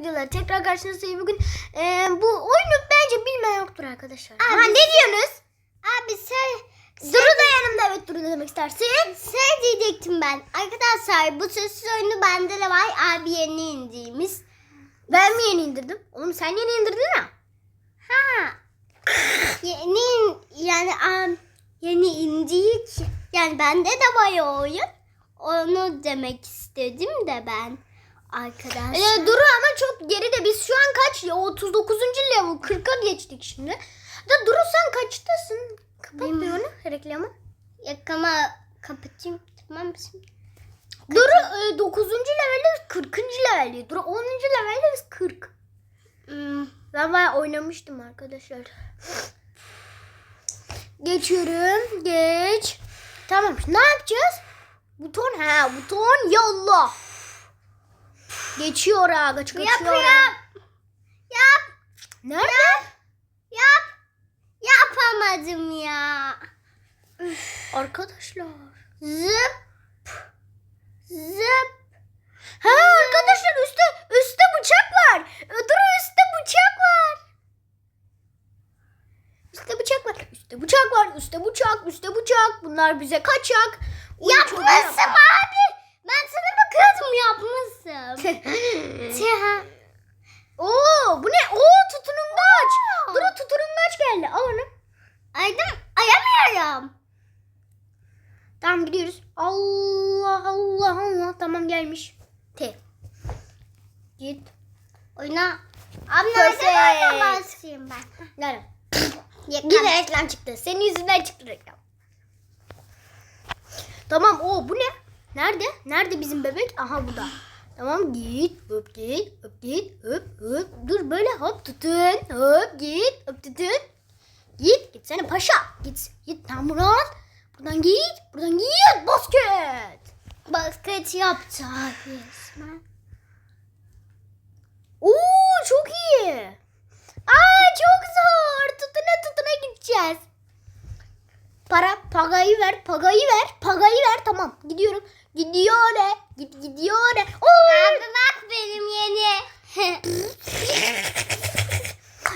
videolar tekrar karşınızdayım bugün. Ee, bu oyunu bence bilmeyen yoktur arkadaşlar. Abi Ama ne diyorsunuz? Abi sen Duru da yanımda evet Duru demek istersin? şey diyecektim ben. Arkadaşlar bu sessiz oyunu bende de var. Abi yeni indiğimiz. Ben mi yeni indirdim? Oğlum sen yeni indirdin ya. Ha. yeni yani am, yeni için. Yani bende de var o oyun. Onu demek istedim de ben. Arkadaşlar. Ee, Duru ama çok geride. Biz şu an kaç? Ya 39. level 40'a geçtik şimdi. Da Duru sen kaçtasın? Kapat bir Bilmiyorum. onu reklamı. Yakama kapatayım. Tamam mı şimdi? Duru e, 9. levelde 40. levelde. Duru 10. levelde biz 40. Hmm. Ben bayağı oynamıştım arkadaşlar. Geçiyorum. Geç. Tamam. Ne yapacağız? Buton ha buton yolla. Geçiyor aga geçiyor. Yapıyorum. Yap. Nerede? Yap. Yapamadım ya. Arkadaşlar. Zıp. Zıp. Ha arkadaşlar üstte üstte bıçak var. Dur üstte bıçak var. Üstte bıçak var. Üstte bıçak var. Üstte bıçak. Üstte bıçak. Bunlar bize kaçak. Uy, çok Yapmışsın abi. Ben sana bakıyordum Tüh. Oo bu ne? Oo tutunungaç. Dur tutunungaç geldi. Al onu. Aydım ayamıyorum. Tamam gidiyoruz. Allah Allah Allah. Tamam gelmiş. T. Git. Oyna. Abi nereden başlayayım ben? Nerede? Yine reklam çıktı. Senin yüzünden çıktı reklam. Tamam o bu ne? Nerede? Nerede bizim bebek? Aha burada. Tamam git hop git hop git hop hop. Dur böyle hop tutun hop git hop tutun. Git gitsene paşa. Git git tam buradan. Buradan git buradan git basket. Basket yaptı abi resmen. Oo çok iyi. Aa çok zor. Tutuna tutuna gideceğiz. Para pagayı ver, pagayı ver, pagayı ver. Tamam gidiyorum. Gidiyor ne? Git gidiyor? Oo! Abi bak benim yeni.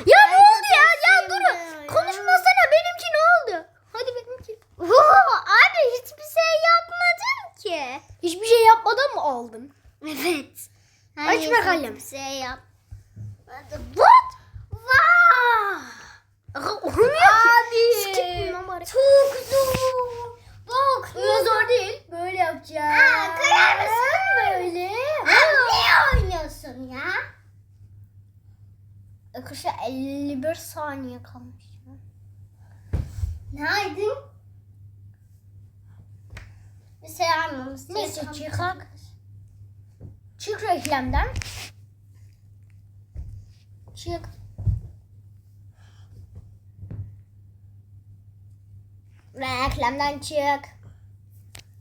Ya ne oldu ya? Ya Şimdi dur. ya. Konuşmasana benimki ne oldu? Hadi benimki. Oo, abi hiçbir şey yapmadım ki. Hiçbir şey yapmadan mı aldın? Evet. Aç bakalım. Hiçbir şey yap. What? Wow! Olmuyor ki. Abi. Skip mi lan bari? Çok zor. Bak. Öyle zor değil. Böyle yapacağız. Aa, kırar mısın? Böyle. Abi niye oynuyorsun ya? Arkadaşlar 51 saniye kalmış. Neydin? Almamız Neyse çıkak. Çık reklamdan. Çık. Reklamdan çık.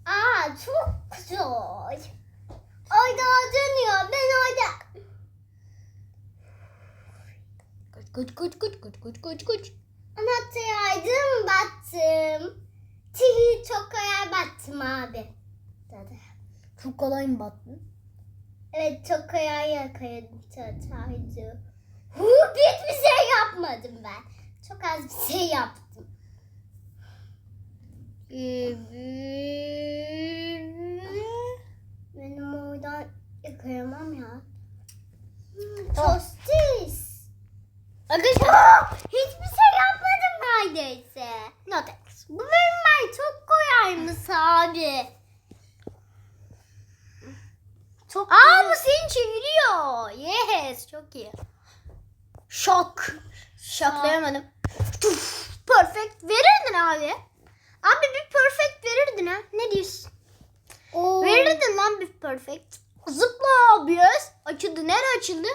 Aa çok zor. Orada dönüyor. Ben orada. Kuç kuç kuç kuç kuç kuç kuç. Anahtarıydım battım. Tihi çok kolay battım abi. Dedi. Çok kolay mı battın? Evet çok kolay yakaladım çataydı. Hu hiçbir şey yapmadım ben. Çok az bir şey yaptım. Benim oradan yakalamam ya. Tostis. Arkadaşlar. Hiçbir şey yapmadım neredeyse. No thanks. Bu bölümler çok kolaymış abi. Çok Aa bu seni çeviriyor. Yes çok iyi. Şok. Şoklayamadım. Tuf, Perfect verirdin abi. Abi bir perfect verirdin ha. Ne diyorsun? Oo. Verirdin lan bir perfect. Zıpla abi. Açıldı. Nere açıldı?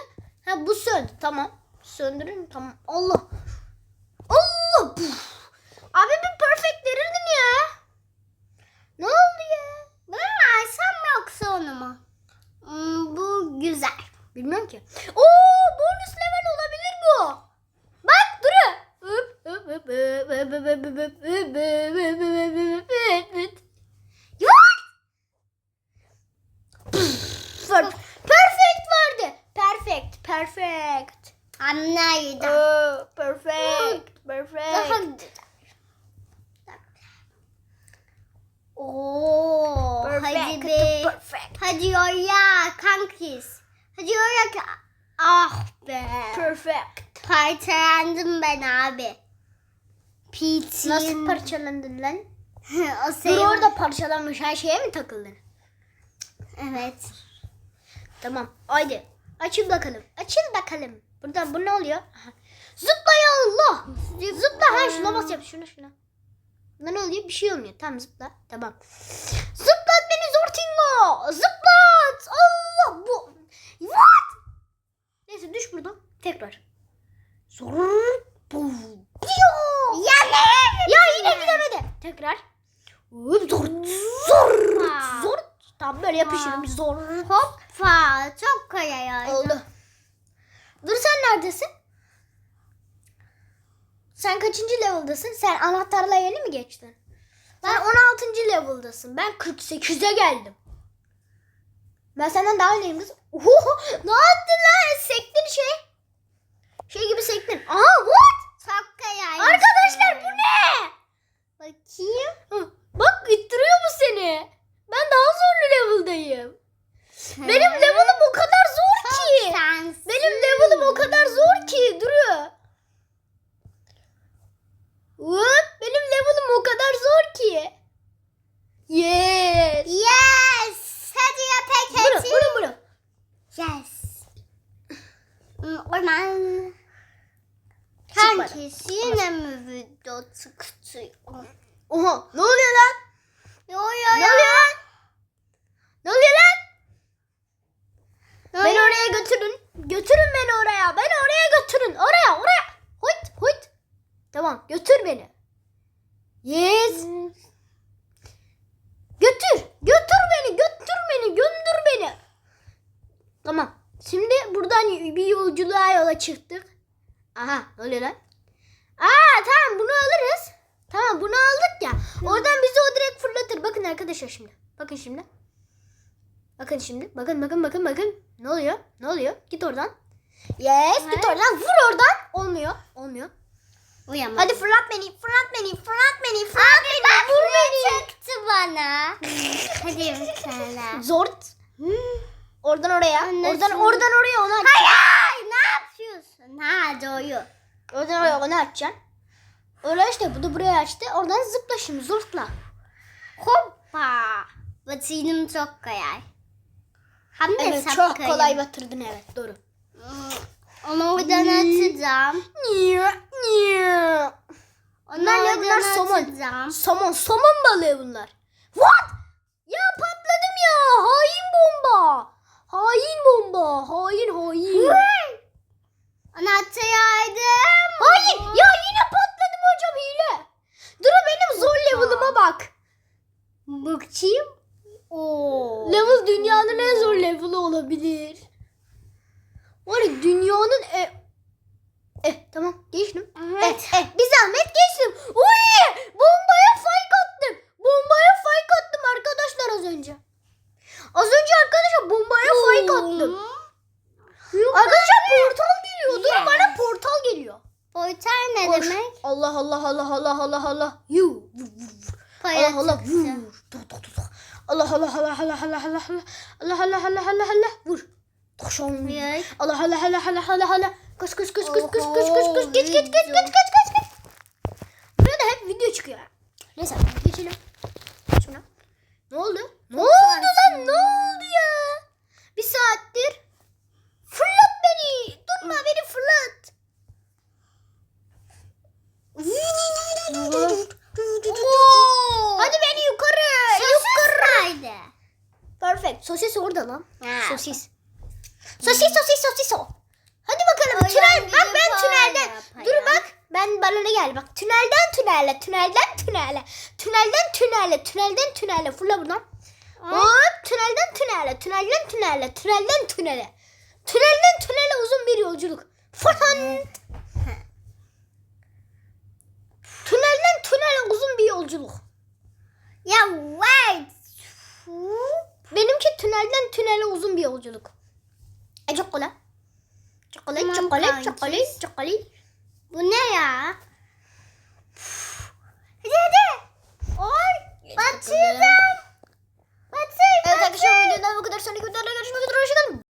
Ha bu söndü. Tamam. Söndürün tamam. Allah. Allah. Puf. Abi bir perfect verirdin ya. Ne oldu ya? Bunu mu alsam yoksa onu mu? Hmm, bu güzel. Bilmiyorum ki. Oo bonus level olabilir bu. Bak Duru. Hıp, hıp, hıp, hıp, hıp, hıp, hıp, hıp, hıp, hıp, hıp, hıp, hıp, hıp, hıp. Yok. Per- Perfect vardı. Perfect. Perfect. Anlaydım. Oh, perfect. Daha Perfect. güzel. Oo, hadi Perfect. be. Hadi ya kankis. Hadi ya Ah be. Perfect. Parçalandım ben abi. Pete'in. Nasıl parçalandın lan? o Dur senin. orada parçalanmış her şeye mi takıldın? Evet. Tamam. Haydi. Açın bakalım. Açın bakalım. Buradan bu ne oluyor? Aha. Zıpla ya Allah. Zıpla. Ha şuna bas yap. Şuna şuna. Ne oluyor? Bir şey olmuyor. Tamam zıpla. Tamam. Zıplat beni Zortingo. Zıplat. Allah bu. What? Neyse düş buradan. Tekrar. Zor. Ya ne? Ya yine gidemedi. Tekrar. Zor. Zor. Zor. Tamam böyle yapışırım. Zor. Hoppa çok kayaydı. Oldu. Dur sen neredesin? Sen kaçıncı level'dasın? Sen anahtarla yeni mi geçtin? Ben 16. level'dasın. Ben 48'e geldim. Ben senden daha öyleyim kız. Oho, ne yaptın lan? Sektin şey. Şey gibi sektin. Aha what? Çok kayaydı. Arkadaşlar bu ne? Bakayım. Hı, Bak ittiriyor bu seni. Ben daha zorlu level'dayım. Benim level'ım o kadar zor ki. Sensin. Benim level'ım o kadar zor ki. Duruyor. Hop, benim level'ım o kadar zor ki. Yes. Yes. Hadi ya pek Bura, hadi. bura, bura. Yes. Çıkmadı. Kankisi yine mi video çıktı? Oha, ne oluyor lan? Ne oluyor Ne ya? oluyor lan? Ne oluyor lan? Ne Beni oluyor? oraya götürün. Götürün beni oraya. Beni oraya götürün. Oraya, oraya. Hoyt, hoyt. Tamam, götür beni. Yes. Götür. Götür beni. Götür beni. Gömdür beni. Tamam. Şimdi buradan bir yolculuğa yola çıktık. Aha ne oluyor lan? Aa tamam bunu alırız. Tamam bunu aldık ya. Oradan bizi o direkt fırlatır. Bakın arkadaşlar şimdi. Bakın şimdi. Bakın şimdi. Bakın bakın bakın bakın. Ne oluyor? Ne oluyor? Git oradan. Yes git Evet. oradan. Vur oradan. Olmuyor. Olmuyor. Uyamadım. Hadi fırlat beni. Fırlat beni. Fırlat beni. Fırlat beni. Bak Vur beni. çıktı bana. Hadi mesela. Zort. Oradan oraya. Anne, oradan oradan oraya onu aç. Hayır? Ha doğru. Oradan oraya onu açacaksın. Öyle işte bu da buraya açtı. Oradan zıpla şimdi zortla. Hoppa. Batırdım çok kolay. Hem de Evet çok sapkayım. kolay batırdın evet doğru. Hmm, Onu oradan atacağım. Niye? Niye? Onu Bunlar ne? Bunlar somon. atacağım. Somon, somon balığı bunlar. What? Ya patladım ya. Hain bomba. Hain bomba. Hain hain. Anahtarı aldım. Hayır Allah Allah Allah Allah vur. Evet. Allah Allah Allah Allah Allah Allah. Koş koş koş koş koş koş koş koş geç geç geç geç geç geç geç. Buraya da hep video çıkıyor. Neyse geçelim. Şuna. Ne oldu? Ne oldu lan? Ne oldu ya? Bir saattir. Fırlat beni. Durma beni fırlat. Oo. Hadi beni yukarı. Sosis nerede? Perfect. Sosis orada lan. Ha. Sosis. Sosis sosis sosis o. Hadi bakalım Ay, tünel. Bak ben de tünelden. Dur bak. Ben bana ne geldi bak. Tünelden tünele. Tünelden tünele. Tünelden tünele. Tünelden tünele. Fırla buradan. Hop. Tünelden tünele. Tünelden tünele. Tünelden tünele. Tünelden tünele uzun bir yolculuk. Fırlan. Tünelden tünele uzun bir yolculuk. Ya wait tünelden tünele uzun bir yolculuk. E çok kolay. Çok kolay, tamam, çok kolay, çok kolay. Bu ne ya? Uf. Hadi hadi. Oy batırdım. Batır. Evet arkadaşlar videodan bu kadar. Sonraki videoda görüşmek üzere. Hoşçakalın.